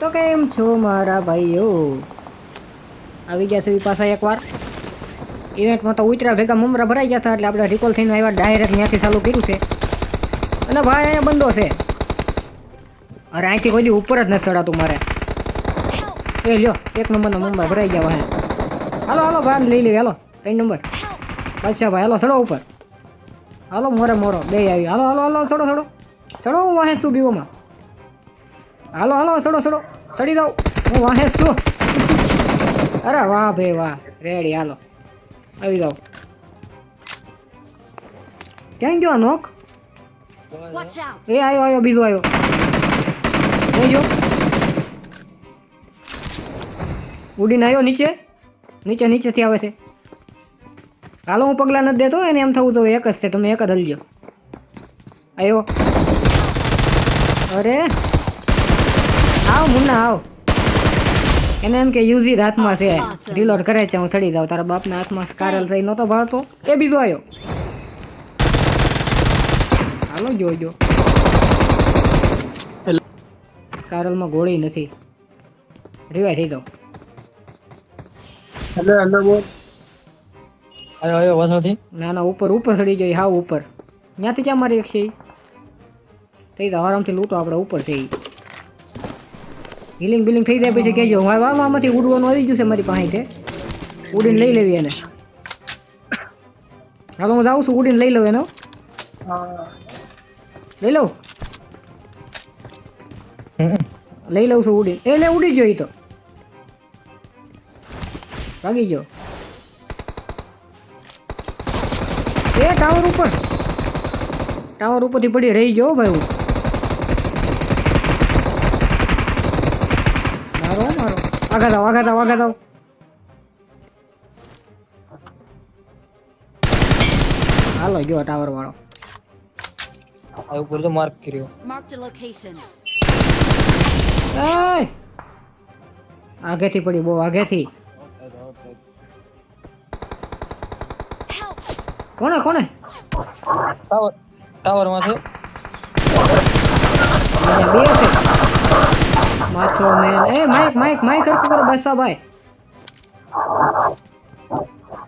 તો કેમ છો મારા ભાઈઓ? આવી ગયા છે પાછા એકવાર. ઇવેન્ટમાં તો ઉતરા ભેગા મમરા ભરાઈ ગયા હતા, એટલે આપણે રિકોલ થઈને આવ્યા ડાયરેક્ટ ત્યાંથી ચાલુ કર્યું છે. અને ભાઈ અહીંયા બંધો છે. અરે અહીંથી કોઈ ઉપર જ નથી ચડાતું મારે! એ લ્યો, એક નંબરના મમરા ભરાઈ ગયા ભાઈ હાલો હાલો, ભાઈ, લઈ લેવી હાલો. ત્રણ નંબર. અચ્છા ભાઈ, હાલો, ચડો ઉપર. હાલો, મોરે મોરો, બે આવી. હાલો હાલો હાલો, ચડો ચડો. ચડો હું વાહે શું બીઓમાં? હાલો હાલો સડો સડો. ચડી જાઓ. હું વાહે છું. અરે વાહ ભાઈ વાહ. રેડી હાલો. આવી જાઓ. ક્યાં ગયો નોક? એ આવ્યો આવ્યો બીજો આવ્યો જોઈજો ઉડીને આવ્યો નીચે. નીચે નીચેથી આવે છે. હાલો હું પગલાં નથી દેતો એને એમ થવું તો એક જ છે. તમે એક જ હલજો. આવ્યો અરે. આવ મુન્ના આવ. એને એમ કે યુઝી હાથમાં છે. રિલોડ કરે છે હું ચડી જાઉં. તારા બાપના હાથમાં સ્કારલ થઈ નહોતો ભાળતો. એ બીજો આવ્યો હાલો જોજો સ્કારલમાં ગોળી નથી. રિવાય થઈ જાઉં હેલો હેલો બોલ. આયો આયો વાસણથી ના ના ઉપર ઉપર ચડી જાય હા ઉપર. ત્યાંથી ક્યાં મારી એક છે થઈ જાવ આરામથી લૂંટો આપણે ઉપર થઈ હિલિંગ બિલિંગ થઈ જાય પછી કહેજો મારે વામાંથી ઉડવાનું આવી ગયું છે મારી પાસે. ઉડીને લઈ લેવી એને. હાલો, હું જાઉં છું, ઉડીને લઈ લઉં એનો લઈ લઉં? લઈ લઉં છું ઉડી એ, લે, ઉડી ગયો એ તો. ભાગી ગયો. એ, ટાવર ઉપર. ટાવર ઉપરથી પડી રહી ગયો હો ભાઈ હું મારો મારો આગા જાઓ આગા જાઓ આગા હાલો ગયો ટાવર વાળો આ ઉપર તો માર્ક કર્યો Marked a location. એય! આગેથી પડી બહુ આગેથી! કોને કોને ટાવર ટાવરમાં છે બે છે માથો મેન એ માઈક માઈક માઈક હરખું કરો બસા ભાઈ.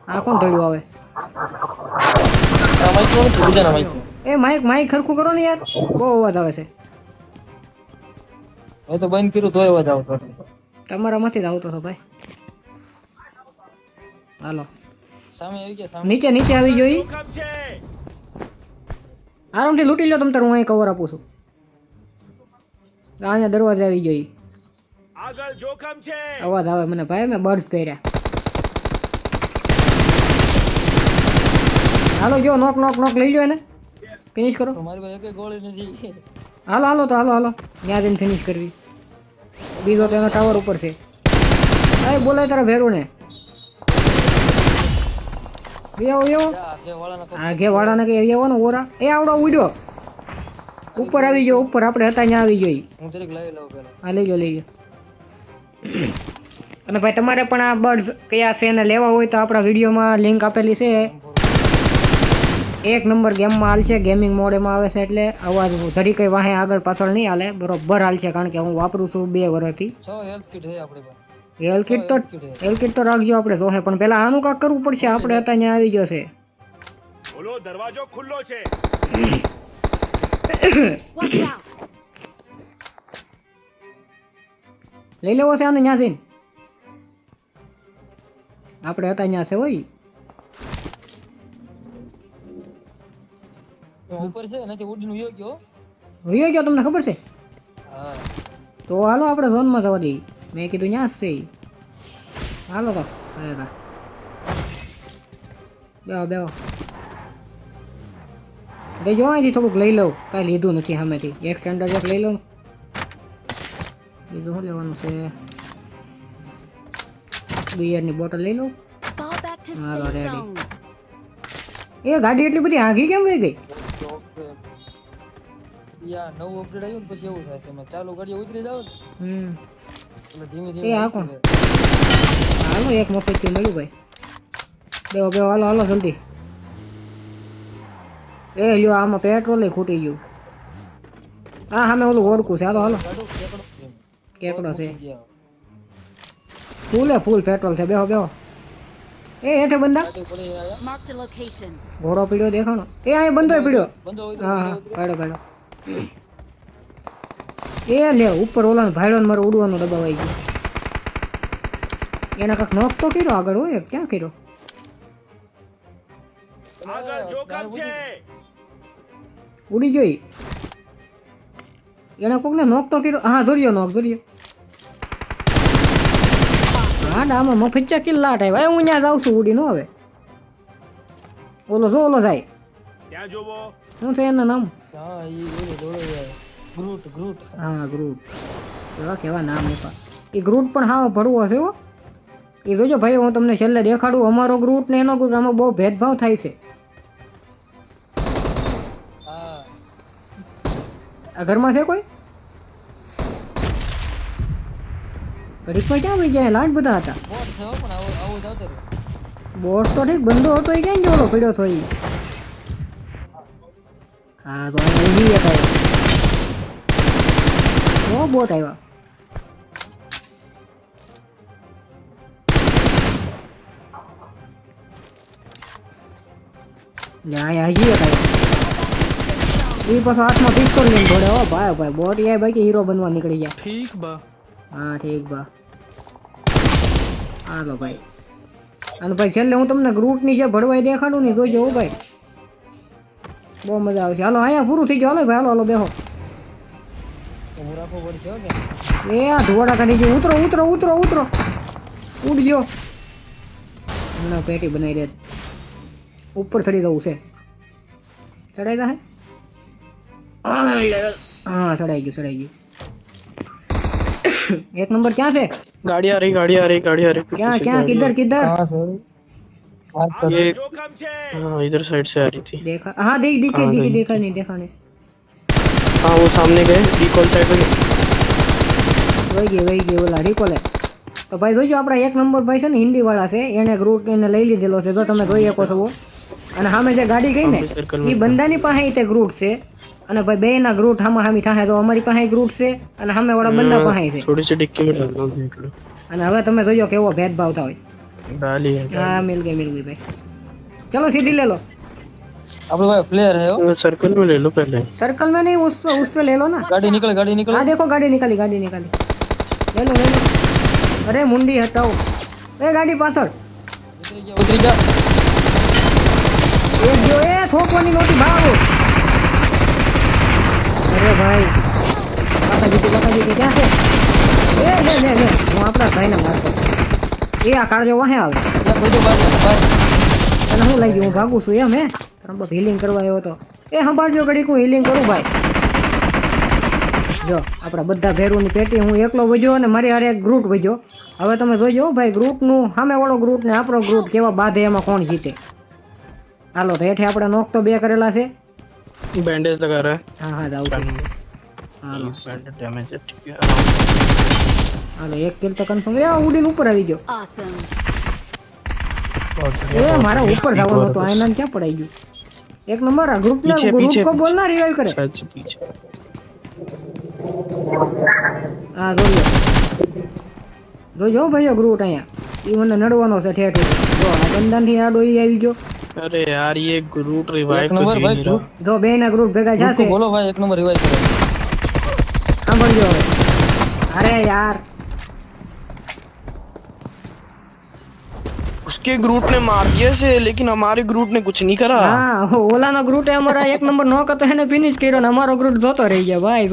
આ કોણ ધડ્યું આવે? આ માઈક નો બીજાના માઈક એ માઈક માઈક હરખું કરો ને યાર. બહુ અવાજ આવે છે. મેં તો બંધ કર્યું તોય અવાજ આવતો. તમારામાંથી જ આવતો હતો ભાઈ. હાલો. સામે આવી ગયા નીચે નીચે આવી જોઈ. આરામથી લૂંટી લો તમ તાર હું અહીં કવર આપું છું. અહીંયા દરવાજે આવી જોઈ આગળ જોખમ છે. અવાજ આવે મને ભાઈ મેં બર્ડ પહેર્યા. હાલો જો નોક નોક નોક લઈ લો એને. ફિનિશ કરો. મારી પાસે એકેય ગોળી નથી. હાલો હાલો તો હાલો હાલો. ત્યાં જઈને ફિનિશ કરવી. બીજો તો એનો ટાવર ઉપર છે. અરે બોલાય તારા ભેરું ને બે આવો. આગે વાળાને કઈ આવ્યો ને ઓરા? એ આવડો ઉડ્યો. ઉપર આવી ગયો ઉપર આપણે હતા ત્યાં આવી ગઈ હું જરીક લઈ લઉં પેલા. હા લઈ લો લઈ લો અને ભાઈ તમારે પણ આ બર્ડ્સ કયા છે એને લેવા હોય તો આપણા વિડીયોમાં લિંક આપેલી છે. એક નંબર ગેમમાં હાલશે ગેમિંગ મોડ એમાં આવે છે એટલે અવાજ ધડી કઈ વાહે આગળ પાછળ નહીં હાલે બરોબર હાલશે કારણ કે હું વાપરું છું બે વર્ષથી છ હેલ્થ કિટ છે આપણી પાસે. હેલ કિટ તો હેલ કિટ તો રાખજો આપણે જોહે પણ પહેલા આનું કાંક કરવું પડશે આપણે હતા ત્યાં આવી ગયો છે દરવાજો ખુલ્લો છે! લઈ લેવો છે આને ત્યાં જઈને આપણે હતા ત્યાં છે હોય ઉપર છે નથી ઉડીને વયો ગયો. વયો ગયો તમને ખબર છે? તો હાલો આપણે ઝોનમાં જવા દઈએ. મેં કીધું ત્યાં જ છે હાલો તો અરે બેહો. બે જો અહીંથી થોડુંક લઈ લઉં. કાંઈ લીધું નથી સામેથી. એક સ્ટેન્ડર્ડ એક લઈ લઉં. બીજું શું લેવાનું છે? બિયરની બોટલ લઈ લઉં. એ ગાડી એટલી બધી આઘી કેમ વહી ગઈ? યા નવું અપડેટ આવ્યું ને પછી એવું થાય તમે ચાલુ ગાડી ઉતરી જાવ હમ. એટલે ધીમે એ ધીમે આ કોણ? હાલો એક મફત મળ્યું ભાઈ. બેહો હાલો હાલો જલ્દી. એ લ્યો આમાં પેટ્રોલ ખૂટી ગયું. હા મેં ઓલું ઓળખું છે. હાલો હાલો. કેકડો છે. ફૂલ હે ફૂલ પેટ્રોલ છે. બેહો બેહો. એ હેઠે બંદા. ઘોડો પીડ્યો દેખાણો. એ અહીં બંદો પીડ્યો. હા હા. પાડો પાડો. એ લે ઉપર ઓલા ભાઈડો ને મારે ઉડવાનો દબાવાઈ ગયો. એને કાંક નોક તો કર્યો? આગળ હોય? ક્યાં કર્યો? આગળ જોખમ છે. ઉડી જોઈ એને કોકને નોક તો કર્યો. હા ધોર્યો નોક ધોર્યો. હા ડામાં મફિચ્ચા કિલ્લા આવ્યા ભાઈ હું ત્યાં જાઉં છું ઉડી નો હવે. ઓલો જો ઓલો જાય. ત્યાં જોવો? શું છે એના નામ? હા ઈ ઓલો ગ્રુટ ગ્રુટ. હા ગ્રુટ. કેવા કેવા નામ એપા એ ગ્રુટ પણ હા ભરવો હશે હો. એ જોજો ભાઈ હું તમને છેલ્લે દેખાડું અમારો ગ્રુટ ને એનો ગ્રુટ આમાં બહુ ભેદભાવ થાય છે. ઘરમાં છે કોઈ ઘડીકમાં ક્યાં વહી ગયા લાટ બધા હતા બોટ છે હો, પણ આવો આવો જ આવતો રહે. બોટ તો ઠીક બંધો હતો એ ક્યાં જોડો પડ્યો તો એ હા તો અહીં ઊભી હતા એ. બહુ બોટ આવ્યા ને અહીંયા હજી એક આવ્યો એ પાછો આઠમાં પિસ્તોલ લઈને દોડે ઓ ભાઈ ભાઈ બોટ યાર ભાઈ કે હીરો બનવા નીકળી ગયા. ઠીક બા. હા ઠીક બા. હાલો ભાઈ. અને ભાઈ છેલ્લે હું તમને ગ્રુટની જે ભરવાઈ દેખાડું ને જોઈજો ઓ ભાઈ. બહુ મજા આવશે હાલો અહીંયા પૂરું થઈ ગયો. હાલો ભાઈ હાલો હાલો બેહો. એ આ ધોવાડા કાઢી ગયો. ઉતરો ઉતરો ઉતરો ઉતરો. ગયો હમણાં પેટી બનાવી દે. ઉપર ચડી જવું છે. ચડાઈ જાય હા સડાઈ સડાઈ ગયું. એક નંબર ક્યાં છે? ગાડી આ રહી ગાડી આ રહી ગાડી આ રહી ક્યાં ક્યાં કિધર કિધર તો ભાઈ જોઈજો આપણા એક નંબર ભાઈ ને હિન્દી વાળા છે એને ગ્રુપ એને લઈ લીધેલો છે. જો તમે જોઈ શકો છો. અને સામે જે ગાડી ગઈ ને એ બંધાની પાસે તે ગ્રુપ છે. અને ભાઈ બે ના ગ્રુટ હામા હામી થાય તો અમારી પાસે ગ્રુટ છે અને હામે વાળા બંને પાસે છે. થોડી સી ડિક્કી મેં અને હવે તમે જોજો કેવો ભેદભાવ થાય. ડાલી હા મિલ ગઈ મિલ ગઈ ભાઈ. ચલો સીધી લે લો. अपने पास प्लेयर है वो सर्कल में ले लो पहले सर्कल में नहीं उस पे उस पे ले लो ना गाड़ी निकल गाड़ी निकल हाँ देखो गाड़ी निकली गाड़ी निकली ले लो ले लो अरे मुंडी हटाओ ए गाड़ी पासड़ उतरी जा उतरी जा एक जो ए थोपो नहीं नोटी भागो અરે ભાઈ. કાકા જીતી કાકા જીતી ક્યાં છે? એ લે લે લે. હું આપણા ભાઈને મારતો એ આ કાળજો વાહે આવે તને હું લઈ ગયું હું ભાગું છું એમ હે? બસ હિલિંગ કરવા આવ્યો હતો એ સંભાળજો ઘડીક હું હિલિંગ કરું ભાઈ. જો આપણા બધા ભેરુની પેટી હું એકલો વજ્યો અને મારી હારે એક ગ્રુટ વજ્યો હવે તમે જોજો હો ભાઈ ગ્રુપનું સામેવાળો ગ્રુપ ને આપણો ગ્રુપ કેવા બાધે એમાં કોણ જીતે. હાલો તો હેઠે આપણે નોક તો બે કરેલા છે. बैंडेज लगा रहा હા હા જાઉં છું है હાલો बैंडेज डैमेज है ठीक है હાલો એક કિલ તો કન્ફર્મ એ ઉડીને ઉપર આવી ગયો Awesome. એ મારા ઉપર જવાનું હતું આયના ક્યાં પડાઈ ગયું એક નંબર આ ગ્રુપ પીછે, ગ્રુપ પીછે, કો બોલના રિવાઇવ કરે शायद से पीछे હા જોયો જોજો હો ભાઈઓ ગ્રુટ અહીંયા ઈ મને નડવાનો છે ઠેઠ ઉડી. જો આ બંધનથી આડો ઈ આવી ગયો अरे यार ये ग्रुप रिवाइव तो जी नहीं रहा। दो बेन ना ग्रुप बेगा जा से बोलो भाई एक नंबर रिवाइव करो। हाँ बन दो अरे यार। उसके ग्रुप ने मार दिया से लेकिन हमारे ग्रुप ने कुछ नहीं करा। हाँ ओला ना ग्रुप है हमारा एक नंबर नो का तो है ने फिनिश करो ना हमारा ग्रुप जोतो रह गया भाई।